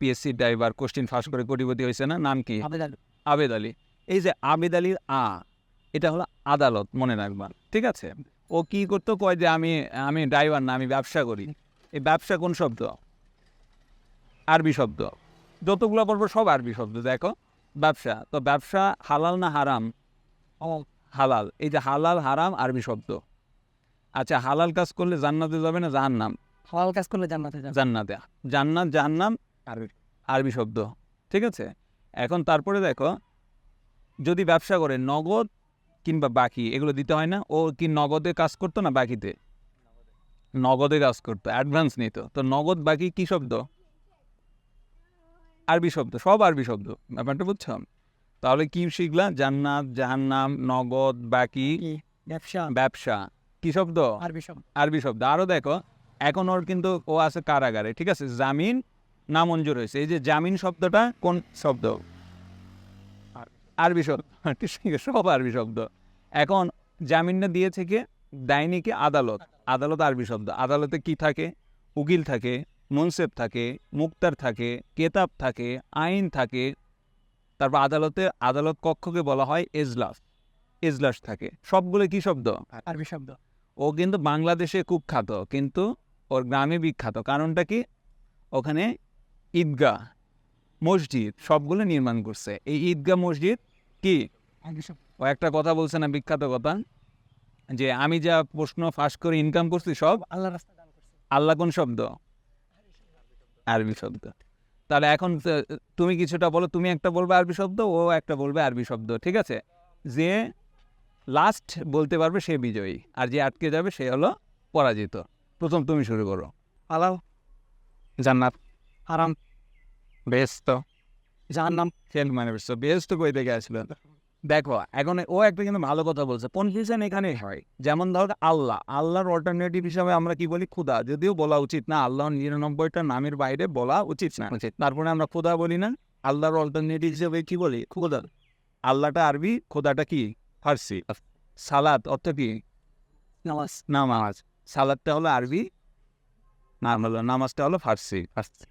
PSC driver question ফাঁস করে কোটিপতি হয়েছে না? নাম কি? আবেদ আলী। এই যে আবেদ আলীর আ এটা হলো আদালত মনে রাখবা ঠিক আছে? ও কি করতো? কয় যে আমি আমি ড্রাইভার না আমি ব্যবসা করি। এই ব্যবসা কোন শব্দ? আরবি শব্দ। যতগুলো বলব সব আরবি শব্দ দেখো। ব্যবসা তো ব্যবসা হালাল না হারাম? হালাল। এই যে হালাল হারাম আরবি শব্দ। আচ্ছা হালাল কাজ করলে জান্নাতে যাবে না জাহান্নাম? হালাল কাজ করলে জান্নাতে জান্নাতে। জান্নাত জাহান্নাম আরবি আরবি শব্দ ঠিক আছে? এখন তারপরে দেখো যদি ব্যবসা করে নগদ কিংবা বাকি এগুলো দিতে হয় না ও কি নগদে কাজ করতো না বাকিতে? নগদে কাজ করতো অ্যাডভান্স নিত। তো নগদ বাকি কি শব্দ? আরবি শব্দ সব আরবি শব্দ ব্যাপারটা বুঝছ? তাহলে কি শিখলা? জান্নাত জাহান্নাম নগদ বাকি ব্যবসা। ব্যবসা কি শব্দ? আরবি শব্দ। আরবি শব্দ। আরও দেখো এখন ওর কিন্তু ও আছে কারাগারে ঠিক আছে? জামিন নামঞ্জুর হয়েছে। এই যে জামিন শব্দটা কোন শব্দ? আরবি শব্দ। সব আরবি শব্দ। এখন জামিনটা দিয়েছে দিয়ে থেকে কি? আদালত। আদালত আরবি শব্দ। আদালতে কি থাকে? উকিল থাকে মুনসেফ থাকে মুক্তার থাকে কেতাব থাকে আইন থাকে। তারপর আদালতে আদালত কক্ষকে বলা হয় এজলাস এজলাস থাকে। সবগুলো কি শব্দ? আরবি শব্দ। ও কিন্তু বাংলাদেশে কুখ্যাত কিন্তু ওর গ্রামে বিখ্যাত। কারণটা কি? ওখানে ঈদগাহ মসজিদ সবগুলো নির্মাণ করছে। এই ঈদগাহ মসজিদ কি? ও একটা কথা বলছে না বিখ্যাত কথা যে আমি যা প্রশ্ন ফাঁস করে ইনকাম করছি সব আল্লাহ আল্লাহ কোন শব্দ? আরবি শব্দ। তাহলে এখন তুমি কিছুটা বলো তুমি একটা বলবে আরবি শব্দ ও একটা বলবে আরবি শব্দ ঠিক আছে? যে লাস্ট বলতে পারবে সে বিজয়ী আর যে আটকে যাবে সে হলো পরাজিত। প্রথম তুমি শুরু করো। হালাল জান্নাত। হারাম বেস্ত জাহান্নাম। খেল মানে বেস্ত বেস্ত কই থেকে আসলো দেখো এখন ও একটা কিন্তু ভালো কথা বলছে। কনফিউশন এখানে হয়। যেমন ধরো আল্লাহ আল্লাহর অল্টারনেটিভ হিসাবে আমরা কি বলি? খুদা যদিও বলা উচিত না আল্লাহর নিরানব্বইটা নামের বাইরে বলা উচিত না। উচিত। তারপরে আমরা খোদা বলি না। আল্লাহর অল্টারনেটিভ হিসেবে কি বলি? খোদা আল্লাহটা আরবি খোদাটা কি? ফার্সি। সালাদ অর্থ কি? নামাজ। নামাজ। সালাদটা হলো আরবি নাম হলো নামাজটা হলো ফার্সি। ফার্সি।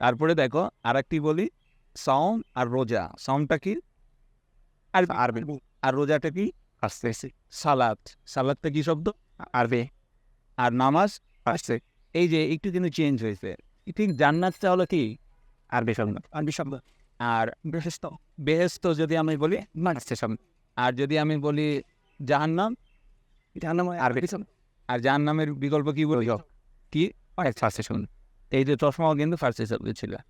তারপরে দেখো আর একটি বলি সম আর রোজা। সমটা কি? আর আরবি। আর রোজাটা কি? ফার্সি। সালাদ। সালাদটা কি শব্দ? আরবি। আর নামাজ? আসছে এই যে একটু কিন্তু চেঞ্জ হয়েছে। ঠিক জান্নাতটা হলো কি? আরবি শব্দ। আরবি শব্দ। আর বিশিষ্ট বেহেস্ত যদি আমি বলি? ফার্সি শব্দ। আর যদি আমি বলি জাহান্নাম? জাহান্নাম আরবি। শব্দ। আর যার নামের বিকল্প কি বলি? কি? ফার্সি শুন এই যে চশমাও কিন্তু ফার্সি শব্দ ছিল।